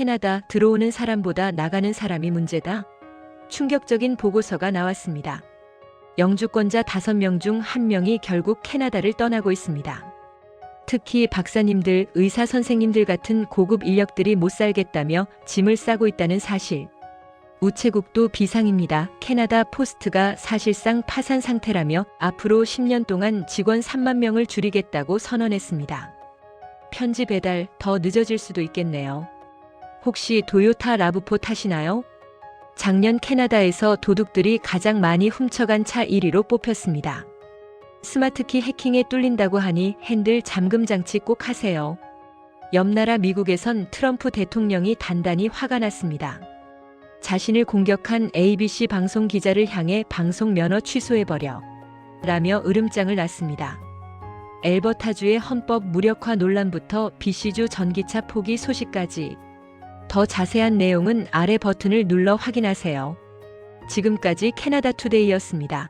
캐나다 들어오는 사람보다 나가는 사람이 문제다. 충격적인 보고서가 나왔습니다. 영주권자 5명 중 1명이 결국 캐나다를 떠나고 있습니다. 특히 박사님들, 의사 선생님들 같은 고급 인력들이 못 살겠다며 짐을 싸고 있다는 사실. 우체국도 비상입니다. 캐나다 포스트가 사실상 파산 상태라며 앞으로 10년 동안 직원 3만 명을 줄이겠다고 선언했습니다. 편지 배달 더 늦어질 수도 있겠네요. 혹시 도요타 라브포 타시나요? 작년 캐나다에서 도둑들이 가장 많이 훔쳐간 차 1위로 뽑혔습니다. 스마트키 해킹에 뚫린다고 하니 핸들 잠금 장치 꼭 하세요. 옆나라 미국에선 트럼프 대통령이 단단히 화가 났습니다. 자신을 공격한 ABC 방송 기자를 향해 방송 면허 취소해버려. 라며 으름장을 놨습니다. 엘버타주의 헌법 무력화 논란부터 BC주 전기차 포기 소식까지 더 자세한 내용은 아래 버튼을 눌러 확인하세요. 지금까지 캐나다 투데이였습니다.